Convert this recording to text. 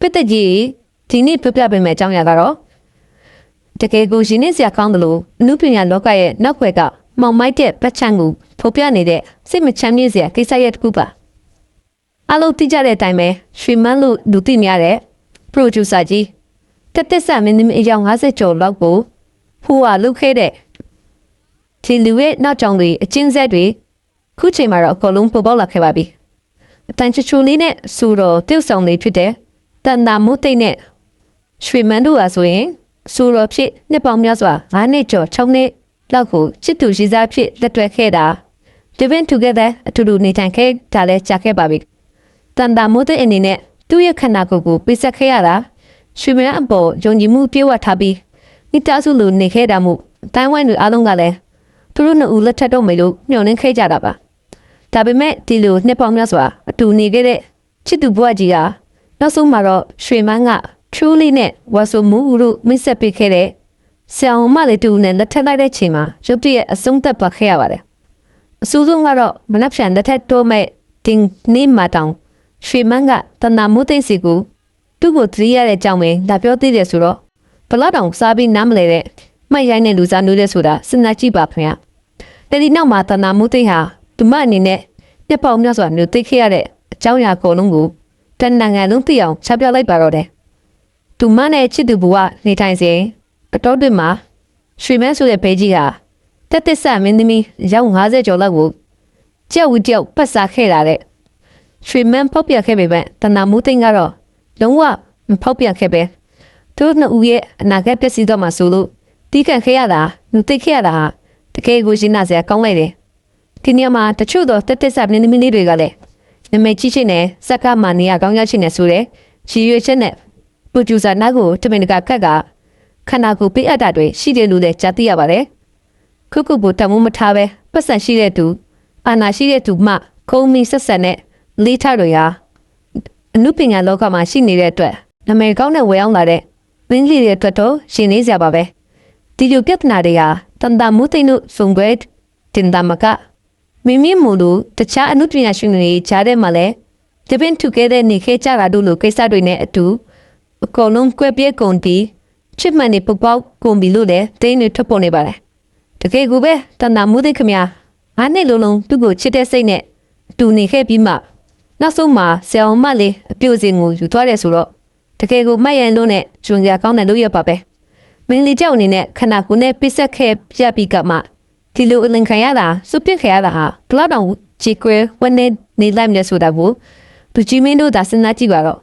ပစ်သက်ကြီးဒီနေ့ပြပြပေးမယ့်အကြောင်းအရာကတော့တကယ်ကိုရင်းနှီးစရာကောင်းတယ်လို့အနုပညာလောကရဲ့နောက်ွယ်ကမောင်မိုက်တဲ့ပတ်ချံကိုဖော်ပြနေတဲ့စိတ်မချမ်းမြေ့စရာကိစ္စရဲ့တစ်ခုပါအလုံးသိကြတဲ့အတိုင်းပဲရွှေမန်းလို့လူသိများတဲ့ producer ကြီးတက်တက်ဆမင်းသမီးအယောက်50ကျော်လောက်ကိုဖူဟာလုခဲ့တဲ့ဒီလူရဲ့နောက်ကြောင်တွေအချင်းဆက်တွေခုချိန်မှာတော့အကုန်လုံးပေါ်ပေါက်လာခဲ့ပါပြီအတန်ချူချူလေးနဲ့စူတော်တိတ်ဆောင်လေးဖြစ်တဲ့ တန်တာမိုးတိတ်နဲ့ရွှေမန်းတို့ဟာဆိုရင်စူတော်ဖြစ်နှစ်ပေါင်းများစွာ9နှစ်ကျော်6နှစ်လောက်ကိုချစ်သူရှိစားဖြစ်လက်တွဲခဲ့တာ Living together အတူတူနေထိုင်ခဲ့တာလည်းကြာခဲ့ပါပြီတန်တာမိုးတိတ်အနေနဲ့သူ့ရဲ့ခန္ဓာကိုယ်ကိုပိတ်ဆက်ခဲ့ရတာရွှေမန်းအပေါ်ယုံကြည်မှုပြေဝထားပြီးမိသားစုလိုနေခဲ့တာမို့တိုင်းဝိုင်းတွေအားလုံးကလည်းသူတို့နှစ်ဦးလက်ထပ်တော့မယ်လို့ညှော်နှင်းခဲ့ကြတာပါဒါပေမဲ့ဒီလိုနှစ်ပေါင်းများစွာအတူနေခဲ့တဲ့ချစ်သူဘွားကြီးက နောက်ဆုံးမှာတော့ရွှေမန်းက truly နဲ့ဝါဆိုမူလို့မိတ်ဆက်ပေးခဲ့တဲ့ဆရာဝန်မလေးတူနဲ့လက်ထပ်လိုက်တဲ့ချိန်မှာရုပ်တရက်အဆုံးသက်ပါခဲ့ရပါတယ်။အဆိုးဆုံးကတော့မနက်ဖြန်လက်ထပ်တိုးမဲ့တင်နေမှာတောင်ရွှေမန်းကတနာမိုးသိမ့်စီကိုသူ့ကိုသတိရတဲ့အကြောင်းပဲလာပြောသေးတယ်ဆိုတော့ဘလောက်တောင်စားပြီးနားမလဲတဲ့မှတ်ရိုင်းတဲ့လူစားမျိုးတဲ့ဆိုတာစဉ်းစားကြည့်ပါခင်ဗျာ။တဒီနောက်မှာတနာမိုးသိမ့်ဟာသူမအနေနဲ့နှစ်ပေါင်းများစွာမျိုးသိခဲ့ရတဲ့အကြောင်းအရာအကုန်လုံးကို တန်နိုင်ငံလုံးသိအောင်ချပြလိုက်ပါတော့တယ်။သူမနဲ့ချစ်သူဘဝနေထိုင်စဉ်အတော်တွင်မှာရွှေမဲဆိုတဲ့ဘေးကြီးဟာတက်တက်ဆမင်းသမီးရောက်50ကျော်လောက်ကိုကြောက်ဝကြောက်ပတ်စားခဲ့တာတဲ့ရွှေမန်းဖောက်ပြခဲ့ပေမဲ့တနာမူသိန်းကတော့လုံးဝမဖောက်ပြခဲ့ပဲသူတို့နှစ်ဦးရဲ့အနာဂတ်ပျက်စီးတော့မှဆိုလို့တီးခတ်ခဲ့ရတာလူသိခဲ့ရတာဟာတကယ်ကိုရှင်းနာစရာကောင်းလိုက်တယ်ဒီနေရာမှာတချို့သောတက်တက်ဆပ်နေသမီးလေးတွေကလည်း နမိတ်ကြီးချင်းနဲ့စက္ကမာနီယာကောင်းရချင်းနဲ့ဆိုတဲ့ရည်ရွယ်ချက်နဲ့ပရိုဂျူဆာနာကိုတမင်တကာကတ်ကခန္ဓာကိုယ်ပေးအပ်တာတွေရှိတယ်လို့လည်းကြားသိရပါတယ်။ခုခုဘတမှုမထားပဲပတ်စံရှိတဲ့သူအာနာရှိတဲ့သူမှခုံမီဆက်ဆက်နဲ့လေးထတွေဟာအနုပညာလောကမှာရှိနေတဲ့အတွက်နမိတ်ကောင်းနဲ့ဝယ်အောင်လာတဲ့မင်းကြီးတွေအတွက်တော့ရှင်နေစရာပါပဲ။ဒီလိုပြဿနာတွေဟာတန်တာမှုသိမှုစုံွယ်တင်တာမက မိမိမူလို့တခြားအနုပညာရှင်တွေကြားထဲမှာလည်းတပင်းထုခဲ့တဲ့နေခဲ့ကြတာတို့လိုကိစ္စတွေနဲ့အတူအကုန်လုံးကွဲပြဲကုန်ပြီးချစ်မှန်နေပုတ်ပေါက်ကုန်ပြီလို့လည်းတင်းတွေထွက်ပေါ်နေပါတယ်တကယ်ကိုပဲတန်တာမှုသိခမညာအားနဲ့လုံးလုံးသူ့ကိုချစ်တဲ့စိတ်နဲ့အတူနေခဲ့ပြီးမှနောက်ဆုံးမှာဆယ်အောင်မလေးအပြုတ်စင်ကိုယူသွားတယ်ဆိုတော့တကယ်ကိုမှတ်ရန်လို့နဲ့ဂျွန်ကြကောင်းတဲ့လို့ရပါပဲမင်းလေးကြောက်အနေနဲ့ခန္ဓာကိုယ်နဲ့ပိဆက်ခဲ့ပြပြီးကမှ ဒီလိုအလင်ခံရတာစုပစ်ခံရတာဟာဘလောက်တောင်ကြီးကွယ်ဝနေနေလိုက်မလဲဆိုတာကိုသူကြီးမင်းတို့ဒါစဉ်းစားကြည့်ပါတော့